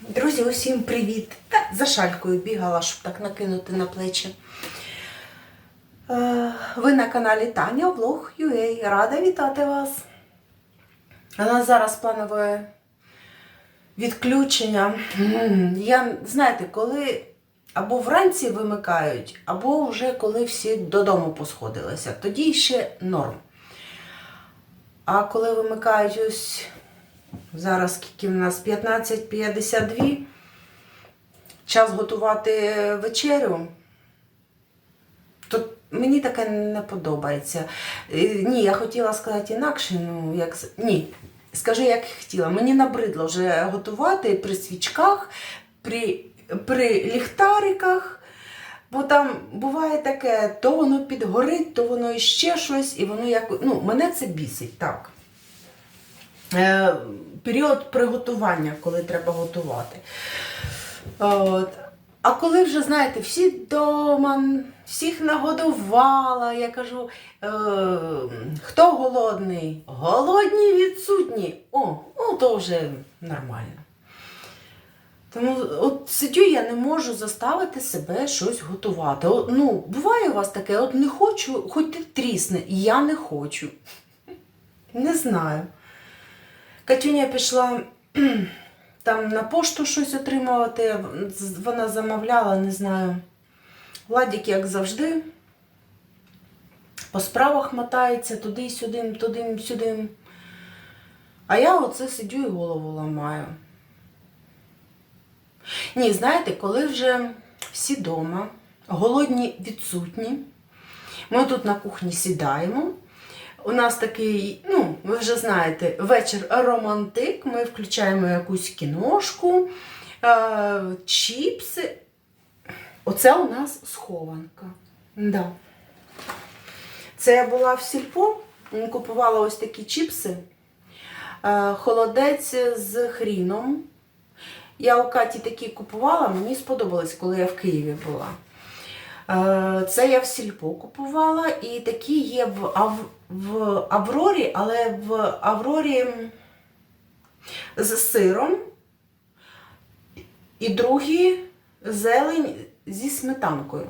Друзі, усім привіт! Та за шалькою бігала, щоб так накинути на плечі. Е, Ви на каналі Таня Влог UA. Рада вітати вас. У нас зараз планове відключення. Я, знаєте, коли або вранці вимикають, або вже коли всі додому посходилися, тоді ще норм. А коли вимикають ось Зараз скільки в нас 15.52. Час готувати вечерю. То мені таке не подобається. Е, Ні, я хотіла сказати інакше. Ну, як... Ні, скажу, як хотіла. Мені набридло вже готувати при свічках, при, при ліхтариках. Бо там буває таке, то воно підгорить, то воно іще щось, і воно як. Ну, мене це бісить, так період приготування, коли треба готувати. От. А коли вже, знаєте, всі вдома, всіх нагодувала, я кажу, е, хто голодний? Голодні відсутні. О, ну то вже нормально. Тому от сидю, я не можу заставити себе щось готувати. От, ну, буває у вас таке, от не хочу, хоч ти трісне, я не хочу. Не знаю. Катюня пішла там на пошту щось отримувати. Вона замовляла, не знаю. Владік, як завжди, по справах мотається туди-сюди, туди-сюди. А я оце сидю і голову ламаю. Ні, знаєте, коли вже всі вдома, голодні відсутні, ми тут на кухні сідаємо. У нас такий, ну, ви вже знаєте, вечір романтик. Ми включаємо якусь кіношку, е, чіпси. Оце у нас схованка. Да. Це я була в сільпо, купувала ось такі чіпси. Е, холодець з хріном. Я у Каті такі купувала, мені сподобалось, коли я в Києві була. Е, Це я в сільпо купувала, і такі є в, Ав... в Аврорі, але в Аврорі з сиром. І другі зелень зі сметанкою.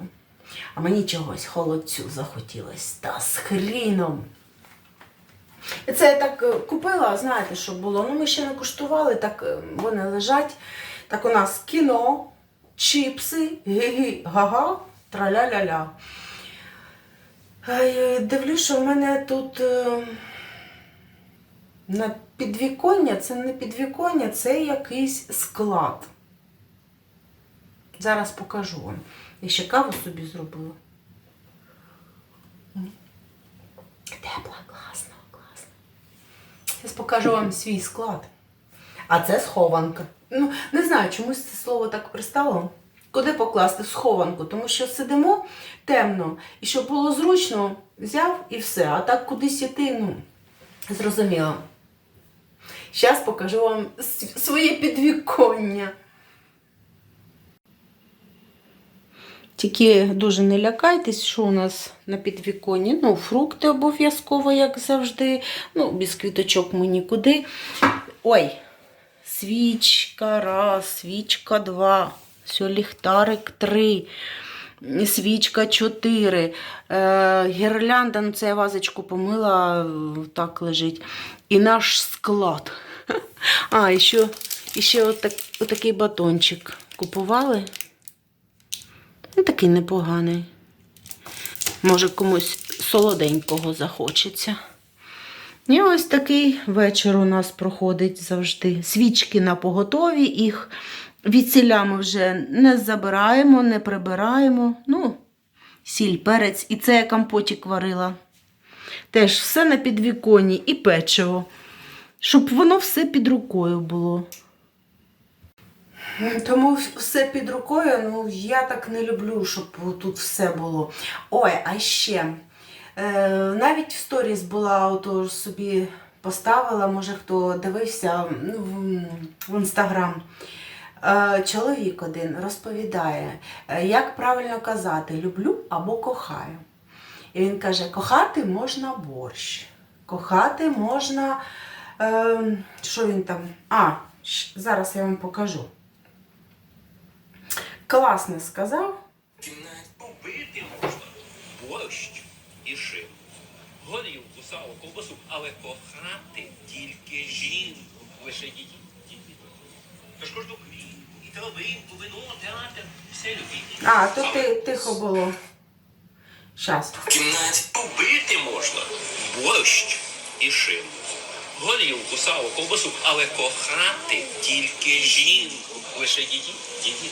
А мені чогось холодцю захотілося та з хріном. Це я так е, купила, знаєте, що було. Ну, ми ще не куштували, так е, вони лежать. Так у нас кіно, чіпси, гі-гі, га-га, траля-ля-ля. Дивлюсь, що в мене тут е, на підвіконня, це не підвіконня, це якийсь склад. Зараз покажу вам. Я ще каву собі зробила. Тепла, класно, класно. Зараз покажу вам свій склад. А це схованка. Ну, не знаю, чомусь це слово так пристало. Куди покласти схованку? Тому що сидимо темно, і щоб було зручно, взяв і все. А так кудись іти, ну, зрозуміло. Зараз покажу вам своє підвіконня. Тільки дуже не лякайтесь, що у нас на підвіконні. Ну, фрукти обов'язково, як завжди. Ну, без квіточок ми нікуди. Ой, свічка раз, свічка два, все, ліхтарик три, свічка чотири. Е, гірлянда, ну це я вазочку помила, е, так лежить. І наш склад. А, і ще, і ще отак, отакий батончик купували. Ну, такий непоганий. Може, комусь солоденького захочеться. І ось такий вечір у нас проходить завжди. Свічки на поготові, їх відсіля ми вже не забираємо, не прибираємо. Ну, сіль, перець. І це я компотик варила. Теж все на підвіконні і печиво. Щоб воно все під рукою було. Тому все під рукою, ну я так не люблю, щоб тут все було. Ой, а ще е, навіть в сторіс була, ото собі поставила, може хто дивився ну, в інстаграм. Е, чоловік один розповідає, е, як правильно казати люблю або кохаю. І він каже: кохати можна борщ, кохати можна. Е, що він там? А, Зараз я вам покажу. Класно сказав. Побити можна. Борщ і шин. Горілку, сало, ковбасу, але кохати тільки жінку. Лише її. Тож кожну квітку, травинку, вино, театр, все любіть. А, то ти, тихо було. Щас. В кімнаті побити можна. Борщ і шин. Горілку, сало, ковбасу, але кохати тільки жінку. Лише її, її.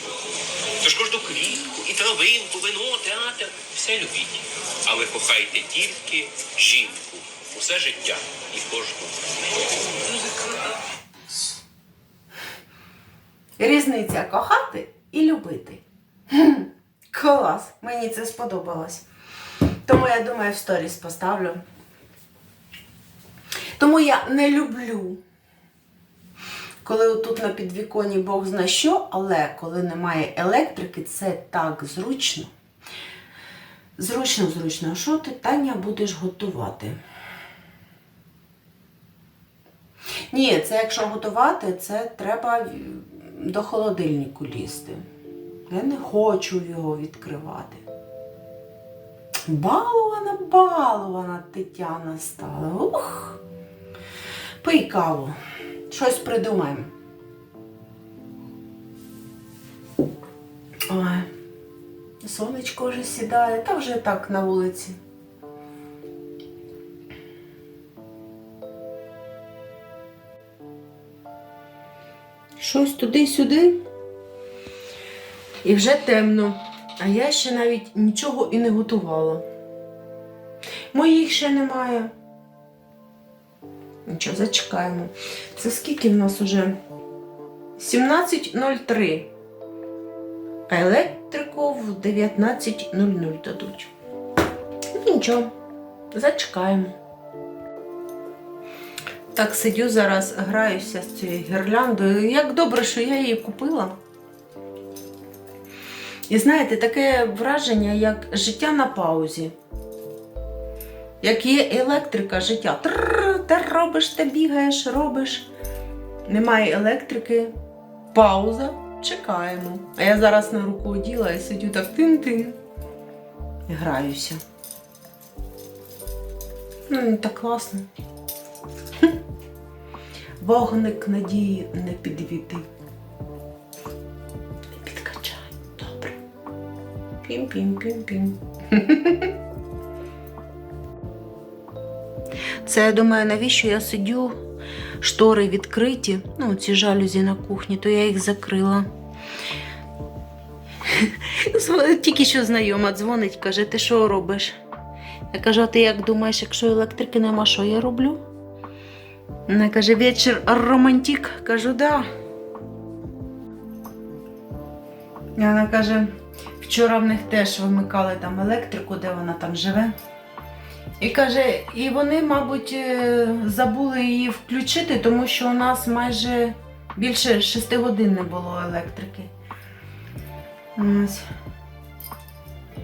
Тож кожну квітку, і травинку, вино, театр, все любіть. Але кохайте тільки жінку. Усе життя і кожну. Різниця кохати і любити. Клас, мені це сподобалось. Тому я думаю, в сторіс поставлю. Тому я не люблю, коли отут на підвіконі Бог зна що, але коли немає електрики, це так зручно. Зручно, зручно. А що ти, Таня, будеш готувати? Ні, це якщо готувати, це треба до холодильнику лізти. Я не хочу його відкривати. Балована, балована Тетяна стала. Ух! Пий каву. Щось придумаємо. Ой. Сонечко вже сідає, та вже так на вулиці. Щось туди-сюди. І вже темно. А я ще навіть нічого і не готувала. Моїх ще немає. Нічого, зачекаємо. Це скільки в нас уже? 17.03. А електрику в 19.00 дадуть. Нічого, зачекаємо. Так сидю зараз, граюся з цією гірляндою. Як добре, що я її купила. І знаєте, таке враження, як життя на паузі. Як є електрика життя. Трррр, ти робиш, ти бігаєш, робиш. Немає електрики, пауза, чекаємо. А я зараз на руку оділа і сидю так тин-тин. І граюся. Ну, так класно. Вогник надії не підвіти. Підкачай. Добре. Пім-пім-пім-пім. Це я думаю, навіщо я сидю, штори відкриті, ну, ці жалюзі на кухні, то я їх закрила. Тільки що знайома дзвонить, каже, ти що робиш? Я кажу, а ти як думаєш, якщо електрики нема, що я роблю? Вона каже, вечір романтик. Кажу, да. І вона каже, вчора в них теж вимикали там електрику, де вона там живе. І каже, і вони, мабуть, е, забули її включити, тому що у нас майже більше 6 годин не було електрики. Ось.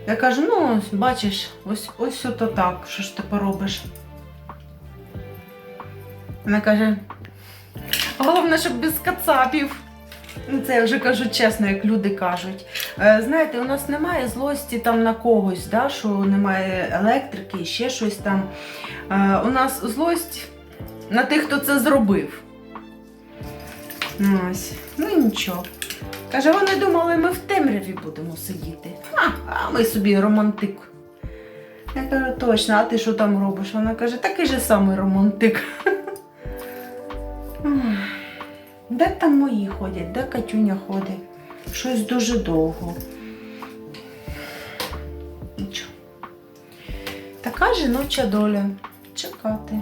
Я кажу, ну, бачиш, ось ось ото так, що ж ти поробиш. Вона каже, головне, щоб без кацапів. Ну, Це я вже кажу чесно, як люди кажуть. Е, Знаєте, у нас немає злості там на когось, да, що немає електрики ще щось там. Е, У нас злость на тих, хто це зробив. Ну, Ось. Ну нічого. Каже, вони думали, ми в темряві будемо сидіти. А, а ми собі романтик. Я кажу, точно, а ти що там робиш? Вона каже, такий же самий романтик. Де там мої ходять? Де Катюня ходить? Щось дуже довго. Нічого. Така жіноча доля. Чекати.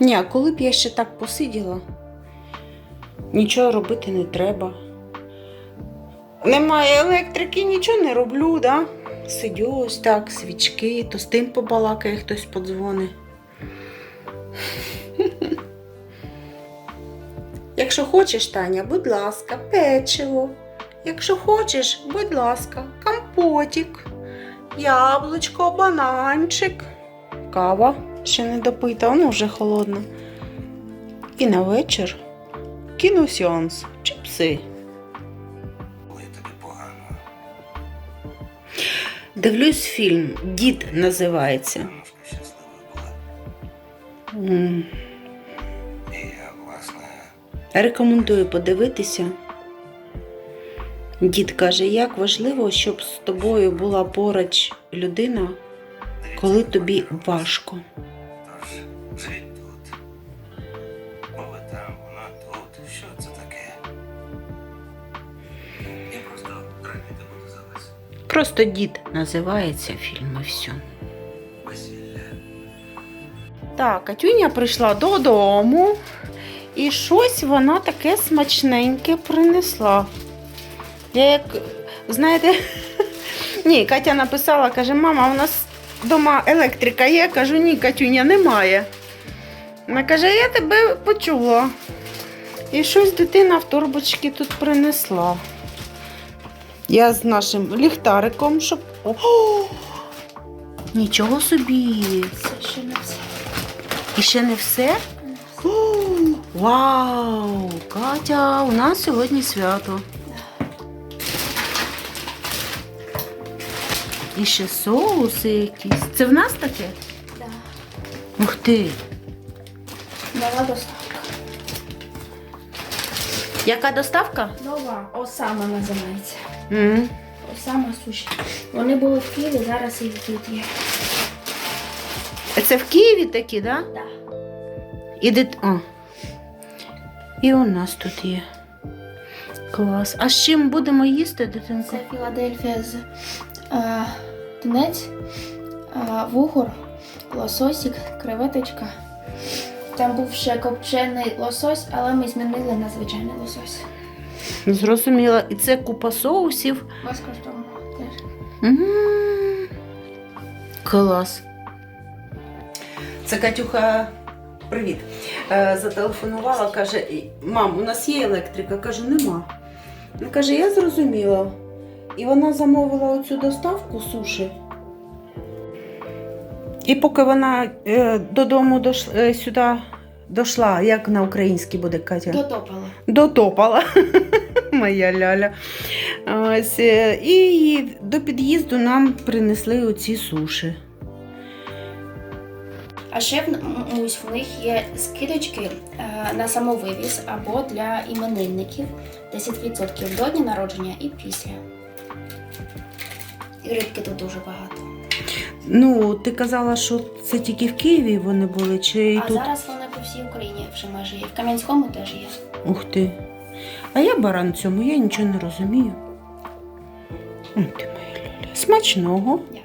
Ні, а коли б я ще так посиділа, нічого робити не треба. Немає електрики, нічого не роблю, да? Сидю ось так, свічки, то з тим побалакає, хтось подзвонить. Якщо хочеш, Таня, будь ласка, печиво. Якщо хочеш, будь ласка, компотик, яблучко, бананчик, кава. Ще не допита, воно вже холодно. І на вечір кіносеанс, чіпси. Дивлюсь фільм Дід називається. Рекомендую подивитися. Дід каже, як важливо, щоб з тобою була поруч людина, коли тобі важко. Просто дід називається фільм і все. Так, Катюня прийшла додому і щось вона таке смачненьке принесла. Я як, знаєте, ні, Катя написала, каже, мама, у нас вдома електрика є. Кажу, ні, Катюня, немає. Вона каже, я тебе почула. І щось дитина в торбочці тут принесла. Я з нашим ліхтариком, щоб. О! Нічого собі! Це ще не все. І ще не все? О, вау! Катя, у нас сьогодні свято. І ще соуси якісь. Це в нас таке? Да. Ух ти! Нова доставка. Яка доставка? Нова Осама називається. м Осама суші. Вони були в Києві, зараз і тут є. Це в Києві такі, так? Да? Да. І дит... О. І у нас тут є. Клас. А з чим будемо їсти, дитинко? Це Філадельфія з е, тунець, е, вугор, лососик, креветочка. Там був ще копчений лосось, але ми змінили на звичайний лосось. Зрозуміла. І це купа соусів. Безкоштовно теж. М, Клас. Це Катюха, привіт. Е, Зателефонувала, каже: мам, у нас є електрика. Кажу, нема. Вона каже, я зрозуміла. І вона замовила оцю доставку суші. І поки вона е, додому дош, е, сюди дошла, як на українській буде Катя? Дотопала. Дотопала. Моя ляля. Ось, і до під'їзду нам принесли оці суші. А ще ось в них є скидочки е, на самовивіз або для іменинників 10% до дня народження і після. І рибки тут дуже багато. Ну, ти казала, що це тільки в Києві вони були, чи а тут. зараз вони по всій Україні вже майже є. В Кам'янському теж є. Ух ти. А я баран цьому, я нічого не розумію. Ти моя. Смачного. Дякую.